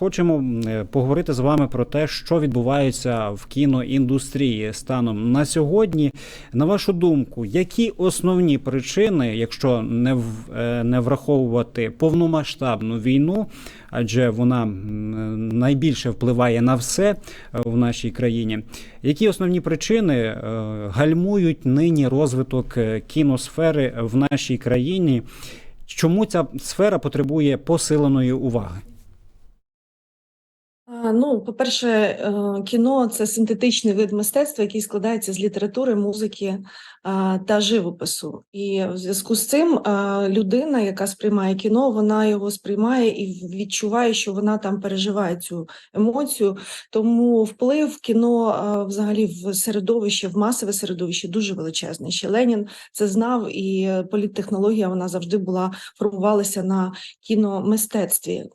Хочемо е, поговорити з вами про те, що відбувається в кіноіндустрії станом на сьогодні. На вашу думку, які основні причини, якщо не в- е, не враховувати повномасштабну війну, адже вона найбільше впливає на все е, в нашій країні, які основні причини гальмують нині розвиток кіносфери в нашій країні? Чому ця сфера потребує посиленої уваги? А, Ну, по-перше, е, кіно це синтетичний вид мистецтва, який складається з літератури, музики та живопису. І в зв'язку з цим людина, яка сприймає кіно, вона його сприймає і відчуває, що вона там переживає цю емоцію. Тому вплив кіно взагалі в середовище, в масове середовище дуже величезний. Ще Ленін це знав, і політтехнологія вона завжди була формувалася на кіномистецтві. Е,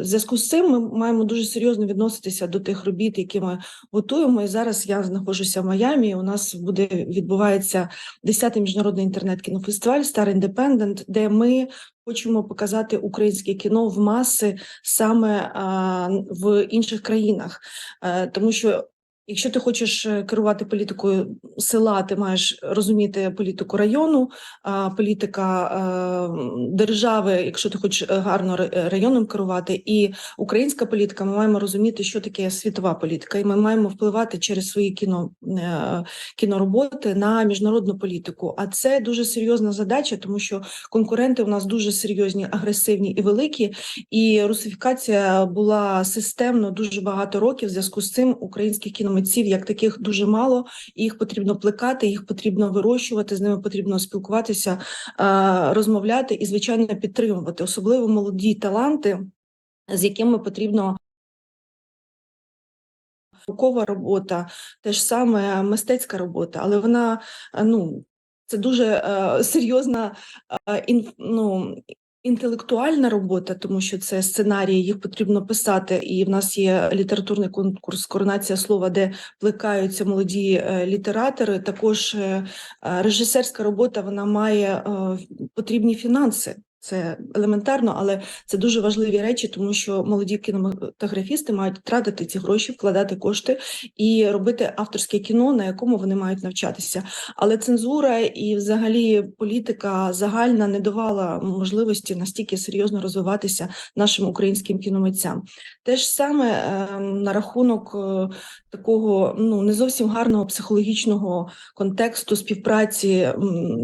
В зв'язку з цим ми маємо дуже серйозно відноситися до тих робіт, які ми готуємо. І зараз я знаходжуся в Майамі. У нас буде відбувається 10-й міжнародний інтернет-кінофестиваль Star Independent, де ми хочемо показати українське кіно в маси саме а, в інших країнах, а, тому що. Якщо ти хочеш е, керувати політикою села, ти маєш розуміти політику району, політика е, держави, якщо ти хочеш е, гарно ра- районом керувати, і українська політика, ми маємо розуміти, що таке світова політика, і ми маємо впливати через свої кіно, кінороботи на міжнародну політику. А це дуже серйозна задача, тому що конкуренти у нас дуже серйозні, агресивні і великі. І русифікація була системно дуже багато років. В зв'язку з цим українських кіномитців як таких дуже мало. Їх потрібно плекати, їх потрібно вирощувати, з ними потрібно спілкуватися, розмовляти і, звичайно, підтримувати, особливо молоді таланти, з якими потрібно. Наукова робота, те ж саме мистецька робота, але вона ну це дуже е, серйозна е, ін, ну, інтелектуальна робота, тому що це сценарії, їх потрібно писати. І в нас є літературний конкурс Коронація слова, де плекаються молоді е, літератори. Також е, е, режисерська робота вона має потрібні фінанси. Це елементарно, але це дуже важливі речі, тому що молоді кінематографісти мають тратити ці гроші, вкладати кошти і робити авторське кіно, на якому вони мають навчатися. Але цензура і, взагалі, політика загальна не давала можливості настільки серйозно розвиватися нашим українським кіномитцям. Те ж саме е, на рахунок е, такого ну не зовсім гарного психологічного контексту співпраці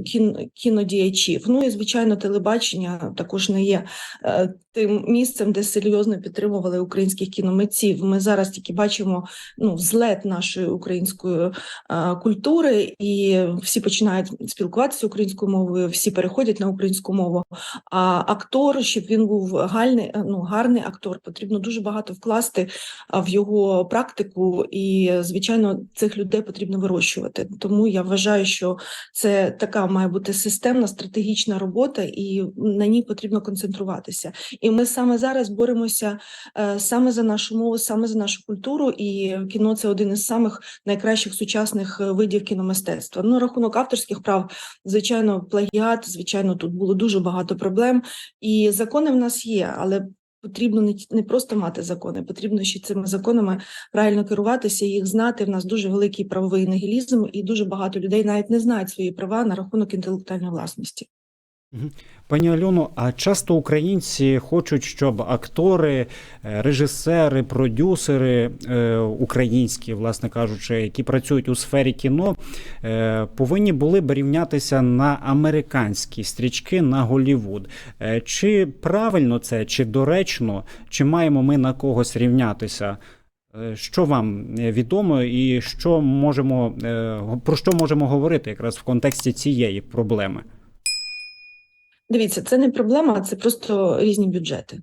кін, кінодіячів. Ну і звичайно, телебачення також не є е, тим місцем, де серйозно підтримували українських кіномитців. Ми зараз тільки бачимо ну злет нашої української е, культури, і всі починають спілкуватися українською мовою, всі переходять на українську мову. А актор, щоб він був гальний, е, ну гарний актор, потрібно дуже багато вкласти в його практику, і звичайно, цих людей потрібно вирощувати. Тому я вважаю, що це така має бути системна стратегічна робота, і на ній потрібно концентруватися. І ми саме зараз боремося е, саме за нашу мову, саме за нашу культуру. І кіно це один із самих найкращих сучасних е, видів кіномистецтва. Ну, рахунок авторських прав, звичайно, плагіат, звичайно, тут було дуже багато проблем. І закони в нас є, але потрібно не, не просто мати закони, потрібно ще цими законами правильно керуватися, їх знати. В нас дуже великий правовий нігілізм, і дуже багато людей навіть не знають свої права на рахунок інтелектуальної власності. Пані Альоно, а часто українці хочуть, щоб актори, е, режисери, продюсери е, українські, власне кажучи, які працюють у сфері кіно, е, повинні були б рівнятися на американські стрічки на Голлівуд. Е, Чи правильно це, чи доречно, чи маємо ми на когось рівнятися? Що вам відомо, і що можемо про що можемо говорити якраз в контексті цієї проблеми? Дивіться, це не проблема, це просто різні бюджети.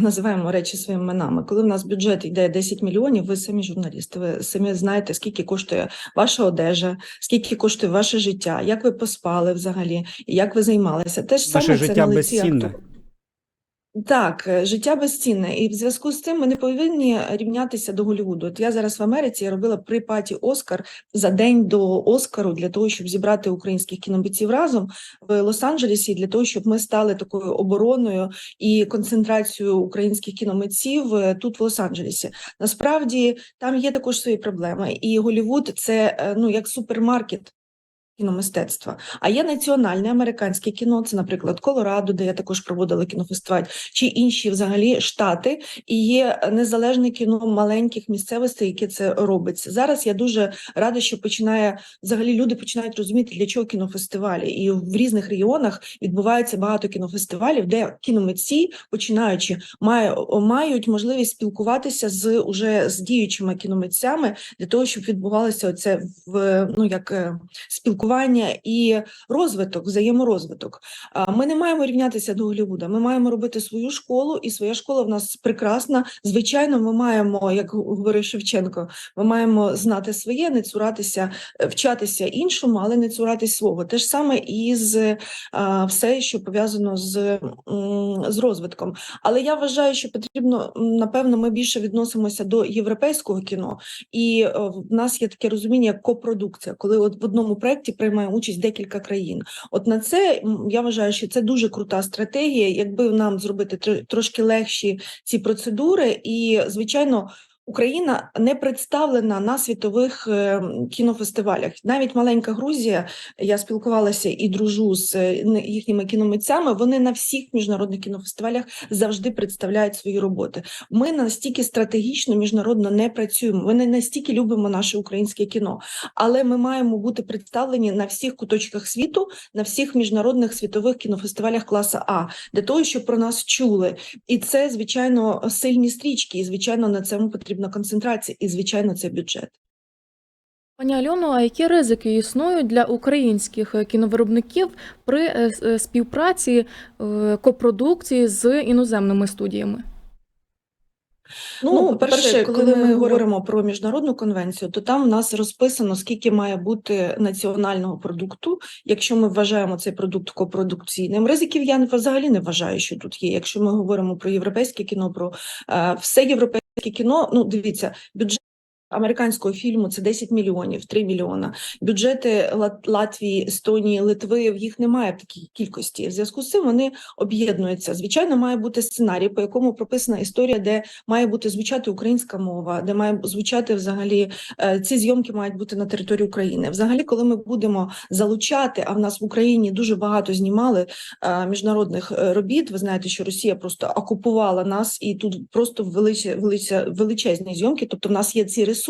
Називаємо речі своїми іменами. Коли в нас бюджет йде 10 мільйонів, ви самі журналісти, ви самі знаєте, скільки коштує ваша одежа, скільки коштує ваше життя, як ви поспали взагалі, як ви займалися. Те ж саме це життя безцінне. Так, е, життя безцінне, і в зв'язку з цим ми не повинні рівнятися до Голлівуду. От я зараз в Америці я робила при паті Оскар за день до Оскару для того, щоб зібрати українських кіномитців разом в Лос-Анджелесі, для того, щоб ми стали такою обороною і концентрацією українських кіномитців е, тут в Лос-Анджелесі. Насправді там є також свої проблеми, і Голлівуд – це е, ну як супермаркет кіномистецтва. А є національне американське кіно, це, наприклад, Колорадо, де я також проводила кінофестиваль, чи інші взагалі штати, і є незалежне кіно маленьких місцевостей, яке це робиться. Зараз я дуже рада, що починає взагалі люди починають розуміти, для чого кінофестивалі, і в різних регіонах відбувається багато кінофестивалів, де кіномитці, починаючи, мають можливість спілкуватися з уже з діючими кіномитцями для того, щоб відбувалося це в ну як е, спілкування і розвиток, взаєморозвиток. Ми не маємо рівнятися до Голлівуда. Ми маємо робити свою школу, і своя школа в нас прекрасна. Звичайно, ми маємо, як говорив Шевченко, ми маємо знати своє, не цуратися, е, вчатися іншому, але не цуратись свого. Те ж саме і з все, що пов'язано з, з розвитком. Але я вважаю, що потрібно напевно, ми більше відносимося до європейського кіно, і е, в нас є таке розуміння як копродукція, коли от в одному проєкті приймає участь декілька країн. От на це я вважаю, що це дуже крута стратегія. Якби нам зробити трошки легші ці процедури, і звичайно. Україна не представлена на світових е, кінофестивалях. Навіть маленька Грузія, я спілкувалася і дружу з е, їхніми кіномитцями. Вони на всіх міжнародних кінофестивалях завжди представляють свої роботи. Ми настільки стратегічно міжнародно не працюємо. Ми не настільки любимо наше українське кіно, але ми маємо бути представлені на всіх куточках світу, на всіх міжнародних світових кінофестивалях класу А, для того, щоб про нас чули. І це звичайно сильні стрічки, і звичайно на цьому потрібна концентрація, і звичайно, це бюджет. Пані Альоно, а які ризики існують для українських е, кіновиробників при е, е, співпраці копродукції з іноземними студіями? Ну, по-перше, коли ми говоримо про міжнародну конвенцію, то там в нас розписано, скільки має бути національного продукту. Якщо ми вважаємо цей продукт копродукційним, ризиків я взагалі не вважаю, що тут є. Якщо ми говоримо про європейське кіно, про е, все європейське кіно, ну дивіться, бюджет. Американського фільму це 10 мільйонів, 3 мільйона. Бюджети Лат- Латвії, Естонії, Литви в їх немає в такій кількості. В зв'язку з цим вони об'єднуються. Звичайно, має бути сценарій, по якому прописана історія, де має бути звучати українська мова, де має звучати взагалі е, ці зйомки мають бути на території України. Взагалі, коли ми будемо залучати, а в нас в Україні дуже багато знімали е, міжнародних е, робіт. Ви знаєте, що Росія просто окупувала нас, і тут просто величе, величе, величезні зйомки. Тобто, в нас є ці ресурси.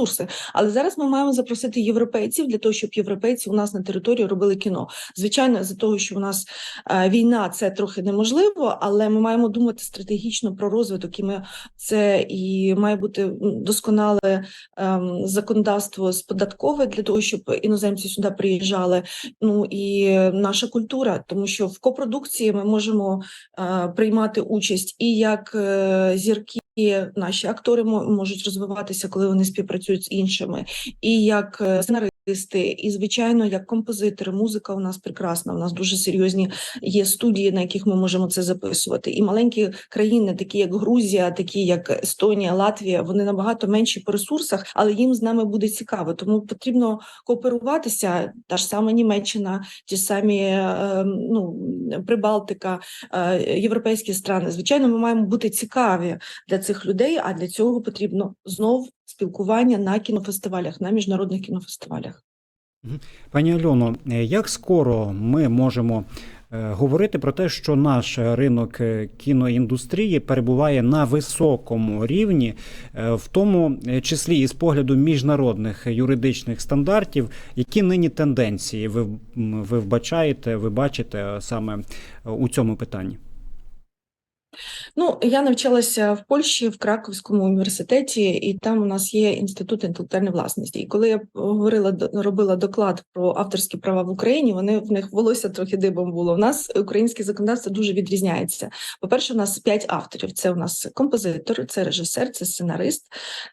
Але зараз ми маємо запросити європейців для того, щоб європейці у нас на території робили кіно. Звичайно, за того, що у нас е, війна, це трохи неможливо, але ми маємо думати стратегічно про розвиток, і ми це і має бути досконале ем, законодавство з податкове для того, щоб іноземці сюди приїжджали. Ну і наша культура, тому що в копродукції ми можемо е, приймати участь і як е, зірки. Наші актори мо- можуть розвиватися, коли вони співпрацюють з іншими, і як е, сценаристи, і звичайно, як композитори. Музика у нас прекрасна. У нас дуже серйозні є студії, на яких ми можемо це записувати. І маленькі країни, такі як Грузія, такі як Естонія, Латвія, вони набагато менші по ресурсах, але їм з нами буде цікаво. Тому потрібно кооперуватися. Та ж сама Німеччина, ті самі е, ну Прибалтика, е, європейські страни. Звичайно, ми маємо бути цікаві для цих людей. А для цього потрібно знов спілкування на кінофестивалях, на міжнародних кінофестивалях. Пані Альоно, е, як скоро ми можемо е, говорити про те, що наш ринок е, кіноіндустрії перебуває на високому рівні, в тому числі і з погляду міжнародних юридичних стандартів, які нині тенденції ви, ви вбачаєте, ви бачите саме у цьому питанні? Ну, я навчалася в Польщі в Краковському університеті, і там у нас є інститут інтелектуальної власності. І коли я говорила робила доклад про авторські права в Україні, вони в них волосся трохи дибом було. У нас українське законодавство дуже відрізняється. По-перше, у нас п'ять авторів: це у нас композитор, це режисер, це сценарист,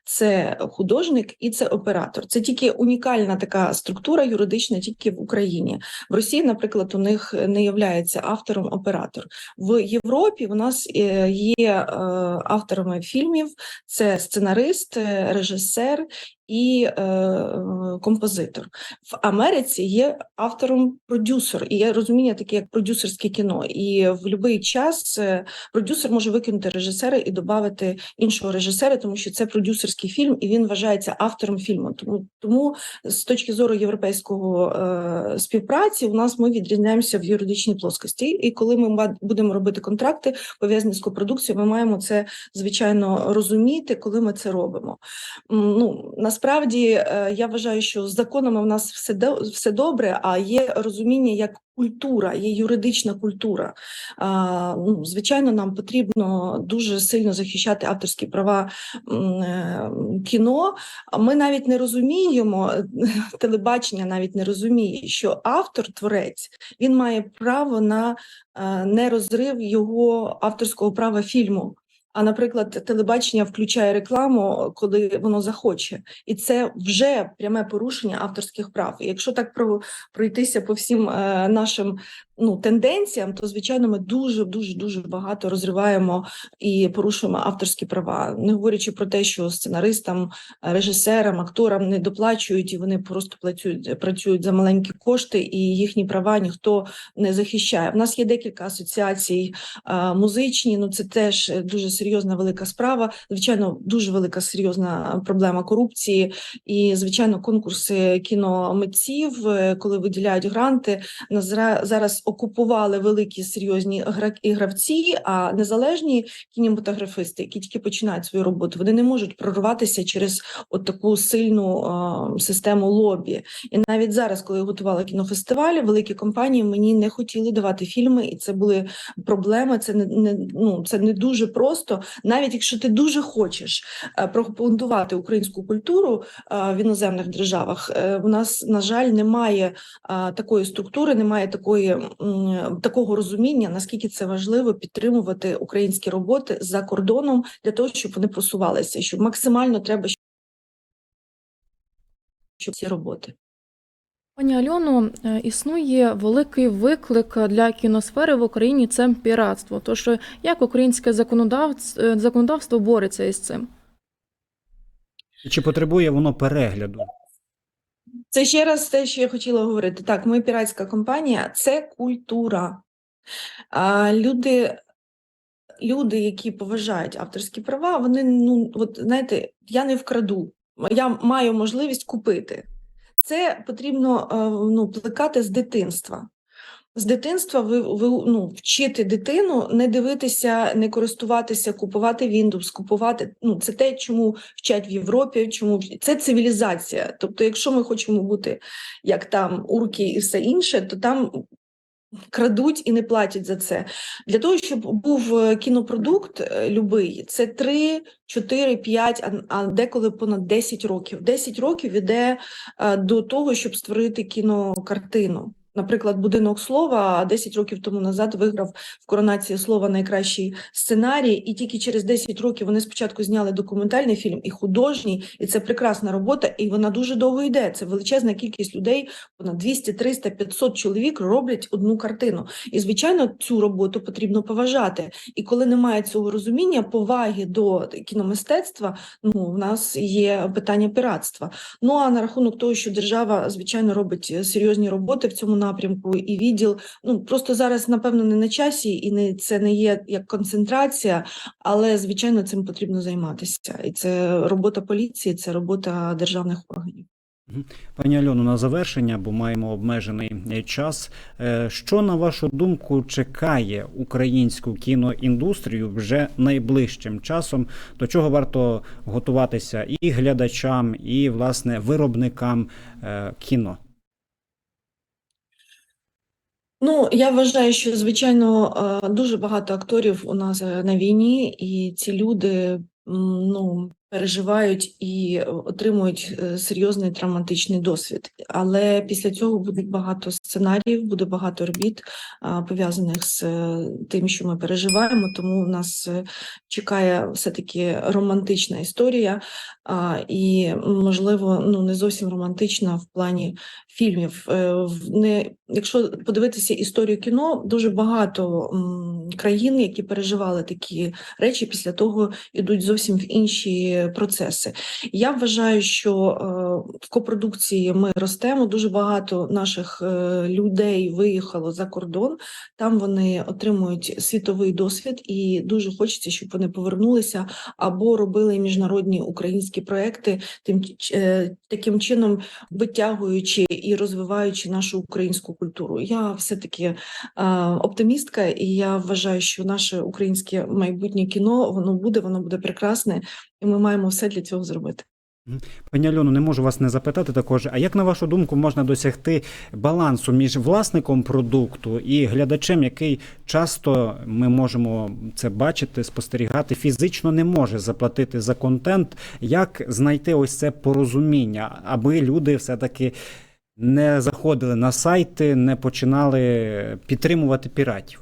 це художник і це оператор. Це тільки унікальна така структура юридична, тільки в Україні. В Росії, наприклад, у них не являється автором оператор. В Європі у нас є е, авторами фільмів: це сценарист, е, режисер і е, композитор. В Америці є автором продюсер, і є розуміння таке, як продюсерське кіно. І в будь-який час е, продюсер може викинути режисера і додати іншого режисера, тому що це продюсерський фільм, і він вважається автором фільму. Тому тому з точки зору європейського е, співпраці, у нас ми відрізняємося в юридичній плоскості. І коли ми будемо робити контракти пов'язані з копродукцією, ми маємо це звичайно розуміти, коли ми це робимо. Ну насправді е, я вважаю, що з законами в нас все все добре, а є розуміння як культура, є юридична культура. Ну, звичайно, нам потрібно дуже сильно захищати авторські права е, кіно. Ми навіть не розуміємо, телебачення навіть не розуміє, що автор, творець, він має право на е, нерозрив його авторського права фільму. А, наприклад, телебачення включає рекламу, коли воно захоче, і це вже пряме порушення авторських прав. І якщо так про, пройтися по всім е, нашим ну, тенденціям, то звичайно ми дуже дуже дуже багато розриваємо і порушуємо авторські права, не говорячи про те, що сценаристам, режисерам, акторам не доплачують, і вони просто працюють, працюють за маленькі кошти, і їхні права ніхто не захищає. У нас є декілька асоціацій а, музичні. Ну це теж е, дуже серйозна велика справа. Звичайно, дуже велика серйозна проблема корупції. І звичайно, конкурси кіномитців, е, коли виділяють гранти, нас зараз окупували великі серйозні і гравці, а незалежні кінематографісти, які тільки починають свою роботу, вони не можуть прорватися через от таку сильну систему лобі. І навіть зараз, коли я готувала кінофестивалі, великі компанії мені не хотіли давати фільми, і це були проблеми. Це не, не ну це не дуже просто, навіть якщо ти дуже хочеш е, пропагандувати українську культуру е, в іноземних державах. е, У нас на жаль немає такої структури, немає такої такого розуміння, наскільки це важливо підтримувати українські роботи за кордоном для того, щоб вони просувалися, щоб максимально треба щоб ці роботи. Пані Альоно, е, існує великий виклик для кіносфери в Україні це піратство. Тож як українське законодавц- е, законодавство бореться із цим? Чи потребує воно перегляду? Це ще раз те, що я хотіла говорити. Так, ми піратська компанія це культура. А, люди, люди, які поважають авторські права, вони ну от знаєте, я не вкраду, я маю можливість купити. Це потрібно е, ну, плекати з дитинства. З дитинства ви, ви ну, вчити дитину не дивитися, не користуватися, купувати Windows, купувати. Ну, це те, чому вчать в Європі, чому це цивілізація. Тобто, якщо ми хочемо бути як там урки і все інше, то там крадуть і не платять за це. Для того, щоб був е, кінопродукт е, любий, це 3, 4, 5, а, деколи понад 10 років. 10 років іде е, до того, щоб створити кінокартину. Наприклад, будинок слова 10 років тому назад виграв в коронації слова найкращий сценарій, і тільки через 10 років вони спочатку зняли документальний фільм і художній, і це прекрасна робота, і вона дуже довго йде. Це величезна кількість людей, понад 200, 300, 500 чоловік роблять одну картину. І звичайно, цю роботу потрібно поважати. І коли немає цього розуміння, поваги до кіномистецтва, ну в нас є питання піратства. Ну а на рахунок того, що держава звичайно робить е, серйозні роботи в цьому напрямку, і відділ ну просто зараз напевно не на часі, і не це не є як концентрація, але звичайно цим потрібно займатися. І це робота поліції, це робота державних органів. Пані Альоно, на завершення, бо маємо обмежений е, час. Е, Що, на вашу думку, чекає українську кіноіндустрію вже найближчим часом? До чого варто готуватися і глядачам, і власне виробникам е, кіно? Ну, я вважаю, що звичайно е, дуже багато акторів у нас е, на війні, і ці люди ну переживають і отримують е, серйозний травматичний досвід. Але після цього буде багато сценаріїв, буде багато робіт пов'язаних з е, тим, що ми переживаємо. Тому нас е, чекає все-таки романтична історія, і можливо, ну не зовсім романтична в плані фільмів. Е, Не якщо подивитися історію кіно, дуже багато країн, які переживали такі речі, після того йдуть зовсім в інші процеси. Я вважаю, що е, в копродукції ми ростемо. Дуже багато наших е, людей виїхало за кордон. Там вони отримують світовий досвід, і дуже хочеться, щоб вони повернулися або робили міжнародні українські проекти, тим е, таким чином витягуючи і розвиваючи нашу українську культуру. Я все таки оптимістка, і я вважаю, що наше українське майбутнє кіно воно буде, воно буде прекрасне, і ми маємо все для цього зробити. Пані Альоно, не можу вас не запитати також. А як на вашу думку можна досягти балансу між власником продукту і глядачем, який часто ми можемо це бачити, спостерігати, фізично не може заплатити за контент? Як знайти ось це порозуміння, аби люди все-таки не заходили на сайти, не починали підтримувати піратів?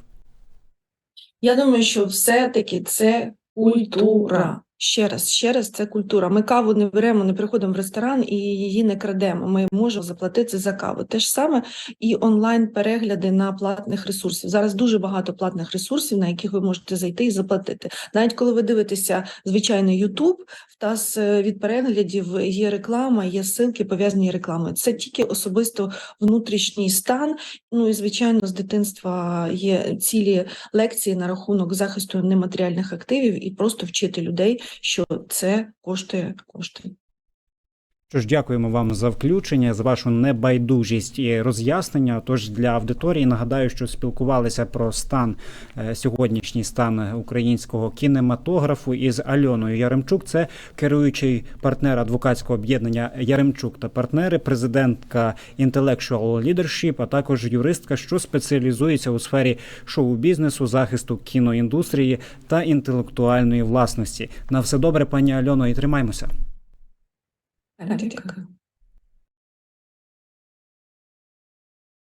Я думаю, що все-таки це культура. Ще раз, ще раз, це культура. Ми каву не беремо, не приходимо в ресторан і її не крадемо. Ми можемо заплатити за каву. Те ж саме і онлайн-перегляди на платних ресурсів. Зараз дуже багато платних ресурсів, на яких ви можете зайти і заплатити. Навіть коли ви дивитеся звичайний YouTube, в нас е, від переглядів є реклама, є ссылки пов'язані рекламою. Це тільки особисто внутрішній стан. Ну і звичайно, з дитинства є цілі лекції на рахунок захисту нематеріальних активів і просто вчити людей, що це коштує кошти. Що ж, дякуємо вам за включення, за вашу небайдужість і роз'яснення. Тож для аудиторії нагадаю, що спілкувалися про стан е, сьогоднішній стан українського кінематографу із Альоною Яремчук. Це керуючий партнер адвокатського об'єднання Яремчук та партнери, президентка Intellectual Leadership, а також юристка, що спеціалізується у сфері шоу-бізнесу, захисту кіноіндустрії та інтелектуальної власності. На все добре, пані Альоно, і 来到这里